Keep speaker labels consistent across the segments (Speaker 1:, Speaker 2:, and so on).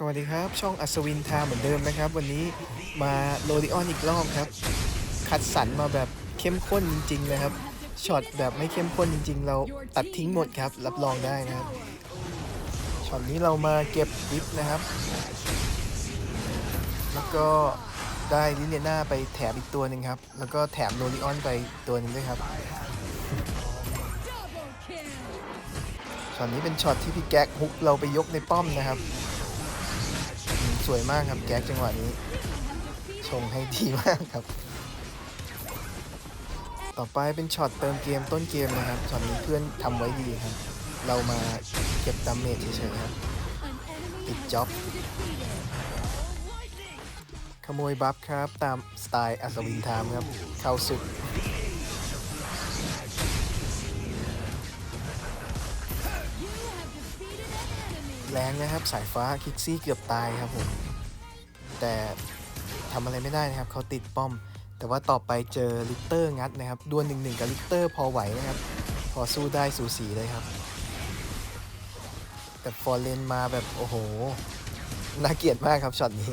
Speaker 1: สวัสดีครับ ช่องอัศวินทาเหมือนเดิมนะครับ วันนี้มาโรดิออนอีกรอบครับ คัดสรรมาแบบเข้มข้นจริงๆนะครับช็อตแบบไม่เข้มข้นจริง ๆ เราตัดทิ้งหมดครับ รับรองได้นะครับช็อตนี้เรามาเก็บวิปนะครับ แล้วก็ได้ลิเลียนาไปแถมอีกตัวหนึ่งครับ แล้วก็แถมโรดิออนไปตัวหนึ่งด้วยครับช็อตนี้เป็นช็อตที่พี่แก๊กฮุกเราไปยกในป้อมนะครับ สวยมากครับแก๊กจังหวะนี้ ชงให้ดีมากครับ ต่อไปเป็นช็อตเติมเกมต้นเกมนะครับช็อตนี้เพื่อนทำไว้ดีครับ เรามาเก็บดาเมจเฉยๆครับติดจ็อบขโมยบัฟครับ ตามสไตล์อัศวินทามครับ เข้าสุดแรงนะครับ สายฟ้าคิกซี่เกือบตายครับผม แต่ทำอะไรไม่ได้นะครับเขาติดป้อม แต่ว่าต่อไปเจอลิเตอร์งัดนะครับดวลหนึ่งหนึ่งกับลิเตอร์พอไหวนะครับ พอสู้ได้สูสีเลยครับ แต่ฟอร์เรนมาแบบโอ้โหน่าเกลียดมากครับช็อตนี้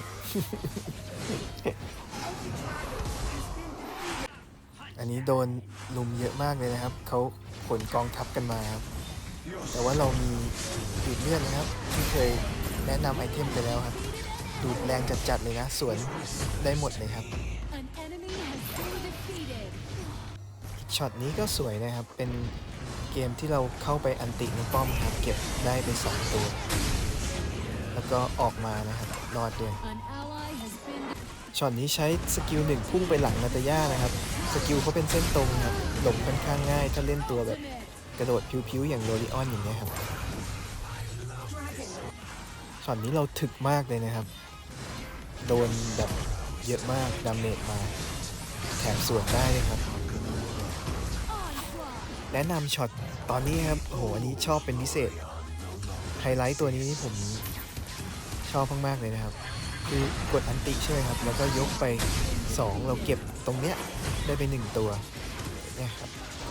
Speaker 1: อันนี้โดนลุมเยอะมากเลยนะครับ เขาขนกองทัพกันมาครับ แต่ว่าเรามีดูดเลือดนะครับ ที่เคยแนะนำไอเทมไปแล้วครับ ดูดแรงจัดๆเลยนะสวนได้หมดเลยครับช็อตนี้ก็สวยนะครับ เป็นเกมที่เราเข้าไปอันติในป้อมครับเก็บได้ไป 2 ตัว แล้วก็ออกมานะครับ รอดด้วยช็อตนี้ใช้สกิลหนึ่งพุ่งไปหลังนาตาย่านะครับ สกิลเขาเป็นเส้นตรงครับ หลบค่อนข้างง่าย ถ้าเล่นตัวแบบกระโดดพิวๆ อย่างโรลิออนอย่างเงี้ยครับช็อตนี้เราถึกมากเลยนะครับ โดนแบบเยอะมากดาเมจมา แถมส่วนได้เลยครับ แนะนำช็อตตอนนี้ครับโหอันนี้ชอบเป็นพิเศษ ไฮไลท์ตัวนี้นี่ผมชอบมากๆเลยนะครับ คือกดอันติใช่ไหมครับ แล้วก็ยกไป 2 เราเก็บตรงเนี้ยได้ไป 1 ตัวเนี่ยครับ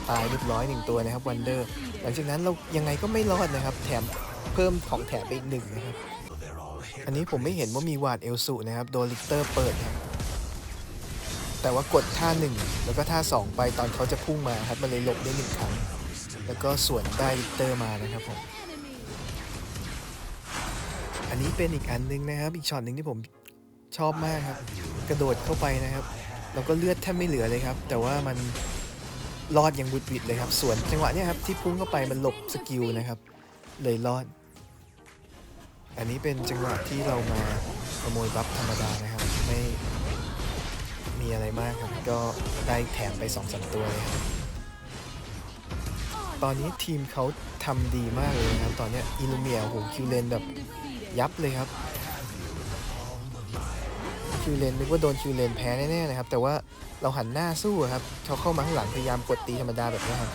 Speaker 1: ตายเรียบร้อยหนึ่งตัวนะครับวันเดอร์หลังจากนั้นเรายังไงก็ไม่รอดนะครับ แถมเพิ่มของแถมไปอีกหนึ่งนะครับ อันนี้ผมไม่เห็นว่ามีวาดเอลสุนะครับ โดนลิกเตอร์เปิดแต่ว่ากดท่าหนึ่งแล้วก็ท่าสองไปตอนเขาจะพุ่งมาครับ มันเลยหลบได้หนึ่งครั้ง แล้วก็สวนได้ลิกเตอร์มานะครับผม อันนี้เป็นอีกอันหนึงนะครับ อีกช็อตหนึ่งที่ผมชอบมากครับ กระโดดเข้าไปนะครับ แล้วก็เลือดแทบไม่เหลือเลยครับ แต่ว่ามันรอดอย่างบุดหวิดเลยครับ ส่วนจังหวะนี้ครับที่พุ่งเข้าไปมันหลบสกิลนะครับ เลยรอด อันนี้เป็นจังหวะที่เรามาขโมยบัฟธรรมดานะครับไม่มีอะไรมากครับ ก็ได้แถมไป2อสตัวเลยครับตอนนี้ทีมเขาทำดีมากเลยนะครับ ตอนนี้อิลูเมียโหคิวเลนแบบยับเลยครับคิวเลนนึกว่าโดนคิวเลนแพ้แน่ๆนะครับ แต่ว่าเราหันหน้าสู้ครับเขาเข้ามาข้างหลังพยายามกดตีธรรมดาแบบนี้ครับ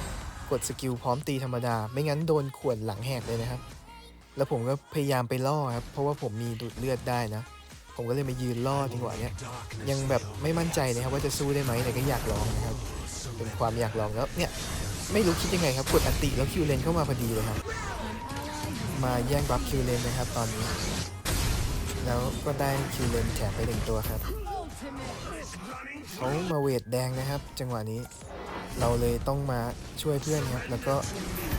Speaker 1: กดสกิลพร้อมตีธรรมดา ไม่งั้นโดนขวนหลังแหกเลยนะครับ แล้วผมก็พยายามไปล่อครับ เพราะว่าผมมีดูดเลือดได้นะ ผมก็เลยมายืนล่อจังหวะเนี้ย ยังแบบไม่มั่นใจนะครับว่าจะสู้ได้ไหมแต่ก็อยากลองนะครับ เป็นความอยากลองแล้วเนี่ยไม่รู้คิดยังไงครับกดอัติแล้วคิวเลนเข้ามาพอดีเลยครับ มาแย่งบัฟคิวเลนนะครับตอนนี้ แล้วก็ได้คิวเลนแถมไปหนึ่งตัวครับเขามาเวทแดงนะครับ จังหวะนี้ เราเลยต้องมาช่วยเพื่อนครับ แล้วก็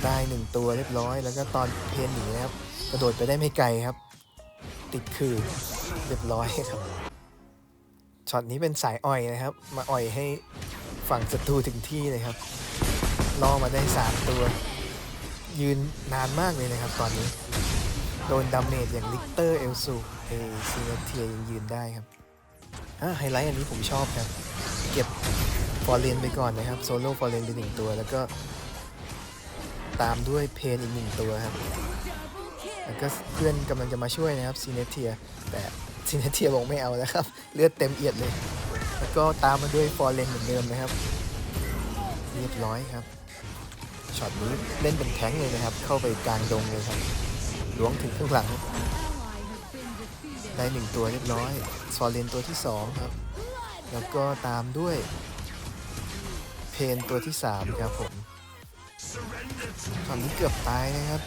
Speaker 1: ได้หนึ่งตัวเรียบร้อย แล้วก็ตอนเพนหนีนะครับ กระโดดไปได้ไม่ไกลครับ ติดคือเรียบร้อยครับช็อตนี้เป็นสายอ่อยนะครับ มาอ่อยให้ฝั่งศัตรูถึงที่เลยครับล่อมาได้สามตัว ยืนนานมากเลยนะครับ ตอนนี้ โดนดาเมจอย่างลิกเตอร์เอลซูเอซีเนเทียยังยืนได้ครับไฮไลท์อันนี้ผมชอบครับ เก็บ อร์เรนไปก่อนนะครับโซโล่ฟอร์เรนไปหนึ่งตัวแล้วก็ ตามด้วยเพนอีกหนึ่งตัวครับแล้วก็เพื่อนกำลังจะมาช่วยนะครับซีเนเทียแต่ซีเนเทียบอกไม่เอาแล้วครับ เลือดเต็มเอียดเลย แล้วก็ตามมาด้วยฟอร์เรนเหมือนเดิมนะครับ เรียบร้อยครับช็อตนี้เล่นเป็นแท้งเลยนะครับ เข้าไปกลางดงเลยครับล้วงถึงข้างหลังได้หนึ่งตัวเรียบร้อยฟอร์เรนตัวที่สองครับ แล้วก็ตามด้วย เพนตัวที่สามครับผมตอนนี้เกือบตายนะครับ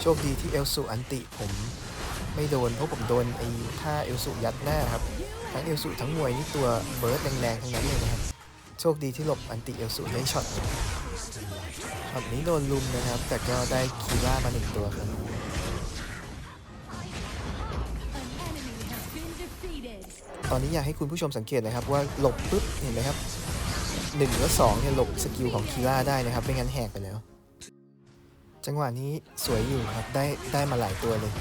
Speaker 1: โชคดีที่เอลสูอันติผมไม่โดน เพราะผมโดนไอ้ท่าเอลสุยัดหน้าครับทั้งเอลสุทั้งมวยนี่ตัวเบิร์ดแรงๆทั้งนั้นเลยนะครับ โชคดีที่หลบอันติเอลสุได้ช็อตช็อตนี้โดนลุมนะครับ แต่ก็ได้คีร่ามาหนึ่งตัวครับตอนนี้อยากให้คุณผู้ชมสังเกตนะครับว่าหลบปุ๊บเห็นไหมครับ หนึ่งและสองเนี่ยหลบสกิลของคีร่าได้นะครับไม่งั้นแหกไปแล้ว จังหวะนี้สวยอยู่ครับได้ได้มาหลายตัวเลย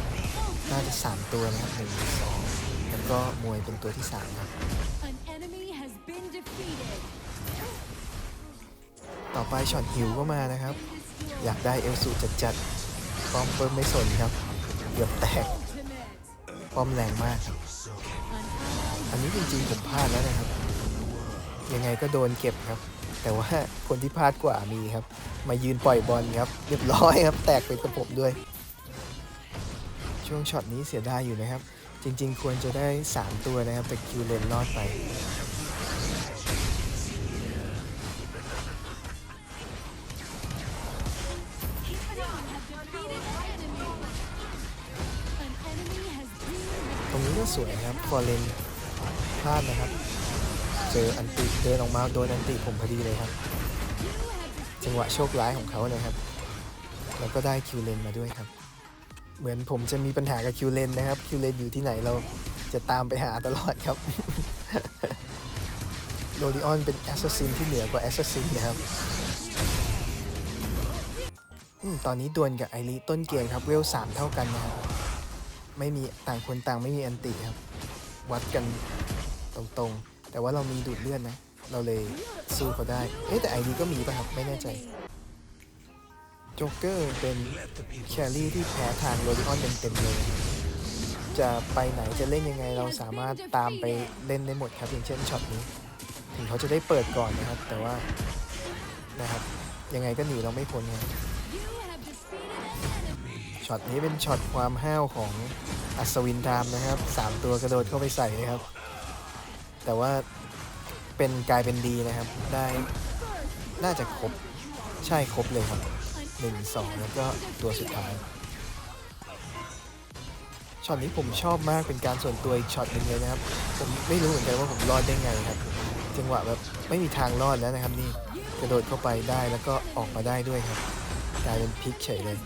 Speaker 1: น่าจะสามตัวนะครับหนึ่งสองแล้วก็มวยเป็นตัวที่สามครับ
Speaker 2: An enemy has been defeated.
Speaker 1: ต่อไปช็อตฮิวก็มานะครับ อยากได้เอลสูจัดจัดๆป้อมเปิมไม่สนครับเกือบแตก
Speaker 2: Ultimate.
Speaker 1: ป้อมแรงมากครับ
Speaker 2: An ally
Speaker 1: อันนี้จริงๆผมพลาดแล้วนะครับ ยังไงก็โดนเก็บครับ แต่ว่าคนที่พลาดกว่ามีครับ มายืนปล่อยบอลครับ เรียบร้อยครับ แตกไปกับผมด้วย ช่วงช็อตนี้เสียดายอยู่นะครับ จริง ๆ ควรจะได้ 3 ตัวนะครับ แต่คิวเลนรอดไปตรงนี้ก็สวยครับฟอร์เรนพลาดนะครับ เจออันติเดินออกมาโดนอันติผมพอดีเลยครับ จังหวะโชคร้ายของเขาเลยครับ แล้วก็ได้คิวเลนมาด้วยครับ เหมือนผมจะมีปัญหากับคิวเลนนะครับคิวเลนอยู่ที่ไหนเราจะตามไปหาตลอดครับโรดิออนเป็นแอสซัสซินที่เหนือกว่าแอสซัสซินนะครับตอนนี้ดวลกับไอริต้นเกมครับเวลสามเท่ากันนะครับไม่มีต่างคนต่างไม่มีอันติครับ วัดกันตรงๆ แต่ว่าเรามีดูดเลือดนะ เราเลยสู้เขาได้ เอ๊ะแต่ไอดีก็มีป่ะครับ ไม่แน่ใจโจ๊กเกอร์เป็นแครี่ที่แพ้ทางโรดิออนเต็มๆเลย จะไปไหนจะเล่นยังไงเราสามารถตามไปเล่นได้หมดครับอย่างเช่นช็อตนี้ ถึงเขาจะได้เปิดก่อนนะครับ แต่ว่านะครับยังไงก็หนีเราไม่พ้นครช็อตนี้เป็นช็อตความห้าวของอัศวินทามนะครับสามตัวกระโดดเข้าไปใส่นะครับ แต่ว่าเป็นกลายเป็นดีนะครับ ได้น่าจะครบ ใช่ครบเลยครับหนึ่งสองแล้วก็ตัวสุดท้ายช็อตนี้ผมชอบมากเป็นการส่วนตัวอีกช็อตหนึ่งเลยนะครับ ผมไม่รู้เหมือนกันว่าผมรอดได้ไงครับ จังหวะแบบไม่มีทางรอดแล้วนะครับนี่กระโดดเข้าไปได้แล้วก็ออกมาได้ด้วยครับ กลายเป็นพลิกเฉยเลย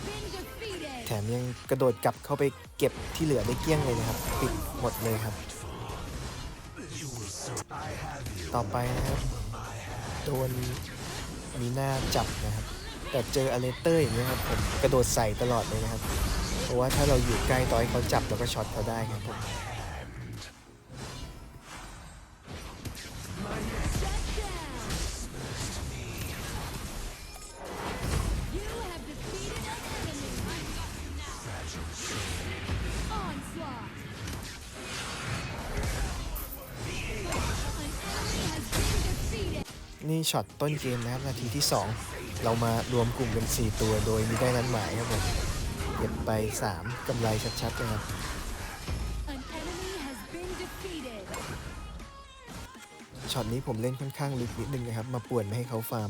Speaker 1: แถมยังกระโดดกลับเข้าไปเก็บที่เหลือได้เกลี้ยงเลยนะครับ ปิดหมดเลยครับ ต่อไปนะครับ โดนมีหน้าจับนะครับ แต่เจออเลเตอร์อย่างนี้ยครับผมกระโดดใส่ตลอดเลยนะครับ เพราะว่าถ้าเราอยู่ใกล้ต่อให้เขาจับเราก็ช็อตเขาได้ครับผม นี่ช็อตต้นเกมนะครับนาทีที่ 2 เรามารวมกลุ่มเป็น 4 ตัวโดยมีได้นั้นหมายครับผมเก็บไป 3กำไรชัดๆเลยครับช็อตนี้ผมเล่นค่อนข้างลึกนิดนึงนะครับ มาป่วนไม่ให้เขาฟาร์ม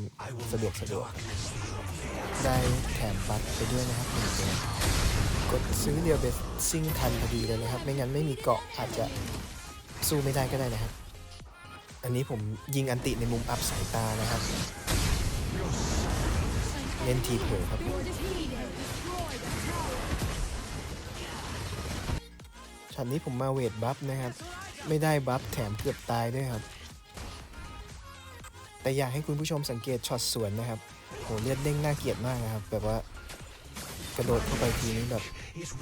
Speaker 1: สะดวกสะดวก ได้แถมบัตรไปด้วยนะครับหนึ่งตัวกดซื้อเรียวเบสซิ่งทันพอดีเลยนะครับ ไม่งั้นไม่มีเกาะอาจจะสู้ไม่ได้ก็ได้นะครับ อันนี้ผมยิงอันติในมุมอัพสายตานะครับ เล่นทีเผลอครับ ช็อตนี้ผมมาเวทบัฟนะครับ ไม่ได้บัฟแถมเกือบตายด้วยครับ แต่อยากให้คุณผู้ชมสังเกตช็อตสวนนะครับ โหเลือดเด้งน่าเกลียดมากนะครับ แบบว่ากระโดดเข้าไปทีนี้แบบ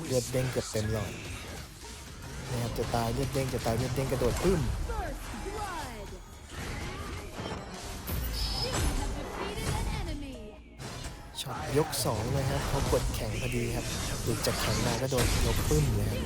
Speaker 1: เลือดเด้งเกือบเต็มหลอดนะครับจะตายเลือดเด้งจะตายเลือดเด้งกระโดดปึ้ม ยกสองเลยครับเขากดแข็งพอดีครับหลุดจากแข็งมาก็โดนยกปึ้มเลยครับ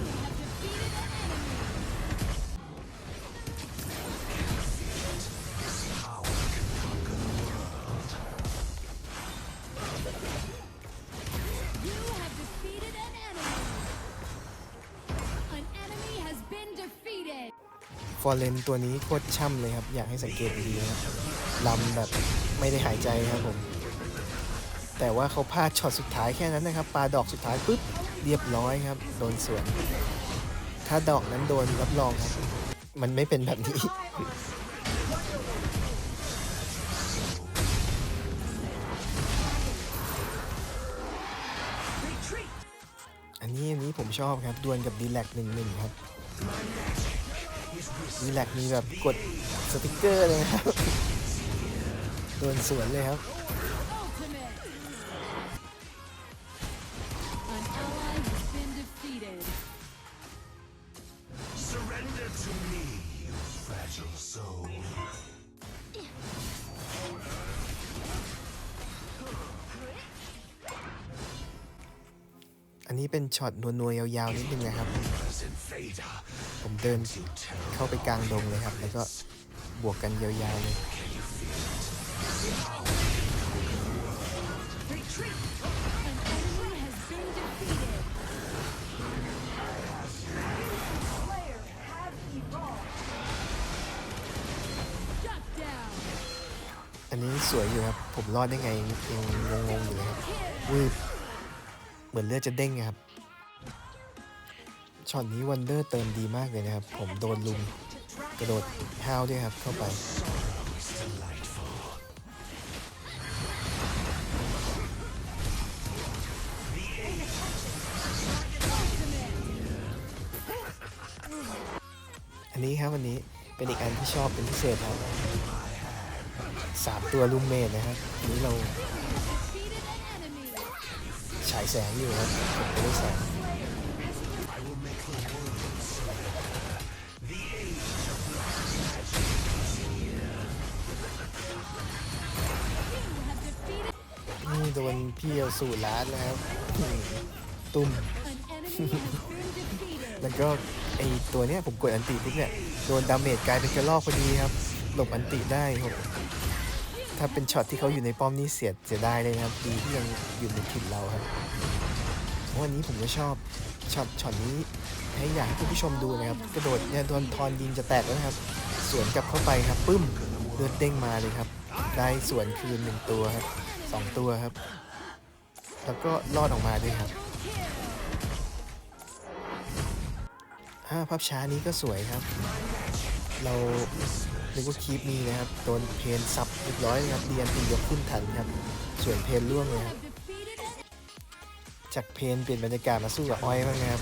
Speaker 1: ฟอร์เรนตัวนี้โคตรช่ำเลยครับ อยากให้สังเกตดีๆนะครับลำแบบไม่ได้หายใจครับผม แต่ว่าเขาพลาดช็อตสุดท้ายแค่นั้นนะครับปาดอกสุดท้ายปุ๊บเรียบร้อยครับ โดนสวน ถ้าดอกนั้นโดนรับรองครับ มันไม่เป็นแบบนี้อันนี้อันนี้ผมชอบครับดวลกับดีแลกหนึ่งหนึ่งครับดีแลกมีแบบกดสติกเกอร์เลยครับโดนสวนเลยครับ เป็นช็อตนัวๆยาวๆนิดนึงนะครับ ผมเดินเข้าไปกลางดงเลยครับ แล้วก็บวกกันยาวๆเลยอันนี้สวยอยู่ครับ ผมรอดได้ไงยังงงๆอยู่เลยครับวืบเหมือนเลือดจะเด้งอะครับ ช็อตนี้วันเดอร์เติมดีมากเลยนะครับ ผมโดนลุมกระโดดห้าวด้วยครับเข้าไปอันนี้ครับวันนี้เป็นอีกอันที่ชอบเป็นพิเศษครับสามตัวลูมเมดนะครับอันนี้เราฉายแสงอยู่ครับผมไม่ได้แสง โดนพี่เอาสู่ร้านแล้วครับ ตุ้ม แล้วก็ไอตัวเนี้ยผมกดอันติปุ๊บเนี่ยโดนดาเมจกลายเป็นกระลอกพอดีครับ หลบอันติได้ครับถ้าเป็นช็อตที่เขาอยู่ในป้อมนี่เสียเสียดายเลยนะครับ ดีที่ยังอยู่ในถิ่นเราครับวันนี้ผมก็ชอบช็อตช็อตนี้ให้อยากให้คุณผู้ชมดูนะครับ กระโดดเนี่ยโดนทอนยิงจะแตกแล้วนะครับ สวนกลับเข้าไปครับปึ้มเลือดเด้งมาเลยครับ ได้สวนคืนหนึ่งตัวครับ สองตัวครับ แล้วก็รอดออกมาด้วยครับอ่าภาพช้านี้ก็สวยครับ เราเรียกว่าคีปมีนะครับโดนเพนซับเรียบร้อยครับเดียนตียกขึ้นทันครับ ส่วนเพนล่วงเลยครับจากเพนเปลี่ยนบรรยากาศมาสู้กับอ้อยบ้างนะครับ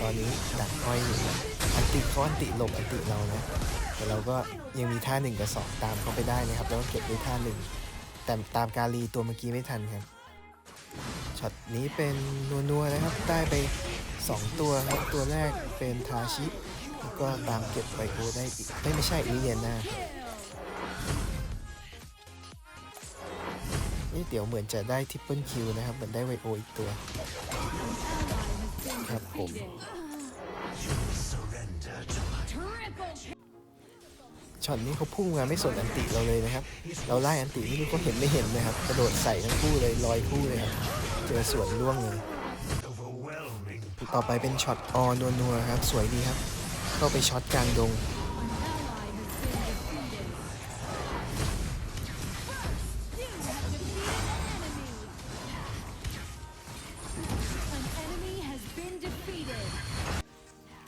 Speaker 1: ตอนนี้ดักอ้อยอยู่อันติเขาอันติหลบอันติเรานะ แต่เราก็ยังมีท่าหนึ่งกับสองตามเขาไปได้นะครับ แล้วก็เก็บด้วยท่าหนึ่ง แต่ตามกาลีตัวเมื่อกี้ไม่ทันครับช็อตนี้เป็นนัวๆนะครับ ได้ไป 2 ตัวครับ ตัวแรกเป็นทาชิแล้วก็ตามเก็บไบโอได้อีกไม่ไม่ใช่ลิเลียนานี่เดี๋ยวเหมือนจะได้ทิปเปิลคิวนะครับ เหมือนได้ไวโออีกตัว ครับผม ช็อตนี้เขาพุ่งมาไม่สนอันติเราเลยนะครับ เราไล่อันติไม่รู้เขาเห็นไม่เห็นนะครับ กระโดดใส่ทั้งคู่เลยลอยคู่เลยครับเจอสวนล่วงเลยต่อไปเป็นช็อตออนัวๆครับ สวยดีครับ เข้าไปช็อตกลางดง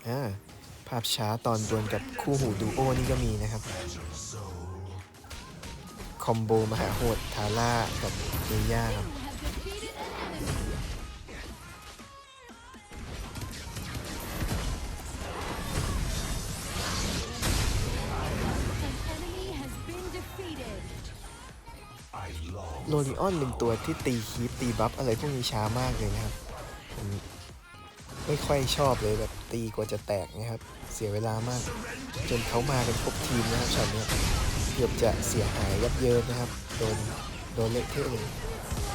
Speaker 1: อ่าาพช้าตอนดวลกับคู่หูดูโอนี่ก็มีนะครับ คอมโบมหาโหดทาร่ากับเอย่าครับโรลิออนเป็นตัวที่ตีคีปตีบัฟอะไรพวกนี้ช้ามากเลยนะครับ ไม่ค่อยชอบเลยแบบตีกว่าจะแตกนะครับ เสียเวลามาก จนเขามาเป็นครบทีมนะครับช็อตเนี้ยเกือบจะเสียหายยับเยินนะครับ โดนโดนเละเทะเลย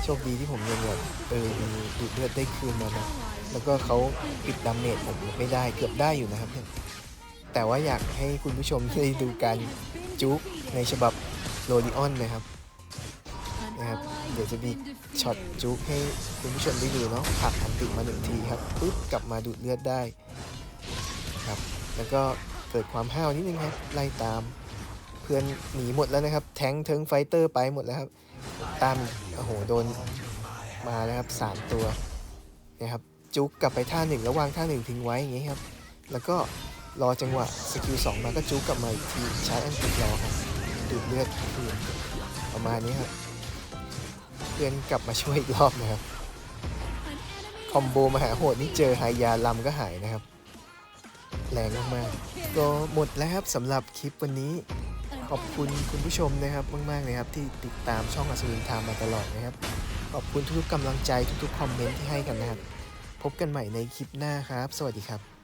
Speaker 1: โชคดีที่ผมยังแบบเออมีดูดเลือดได้คืนมานะแล้วก็เขาปิดดาเมจผมไม่ได้เกือบได้อยู่นะครับแต่ว่าอยากให้คุณผู้ชมได้ดูการจุ๊กในฉบับโรลิออนนะครับ ดี๋ยวจะมีช็อตจุกให้คุณผู้ชมได้ดูเนาะผลักอันติมาหนึ่งทีครับปุ๊บกลับมาดูดเลือดได้ครับแล้วก็เกิดความห้าวนิดนึงครับไล่ตาม เพื่อนหนีหมดแล้วนะครับ แทงเทิงไฟเตอร์ไปหมดแล้วครับ ตามโอ้โหโดนมาแล้วครับสามตัวนะครับจุกกลับไปท่าหนึ่งแล้ววางท่าหนึ่งทิ้งไว้อย่างงี้ครับ แล้วก็รอจังหวะสกิลสองมาก็จุกกลับมาอีกทีใช้อันติดรอครับดูดเลือดคืนประมาณนี้ครับ พื่อนกลับมาช่วยอีกรอบนะครับ คอมโบมหาโหดนี่เจอไฮยาลำก็หายนะครับ แรงมากๆก็หมดแล้วครับสำหรับคลิปวันนี้ ขอบคุณคุณผู้ชมนะครับมากๆเลยครับ ที่ติดตามช่องอัศวินไทม์มาตลอดนะครับ ขอบคุณทุกๆกำลังใจทุกๆคอมเมนต์ที่ให้กันนะครับ พบกันใหม่ในคลิปหน้าครับ สวัสดีครับ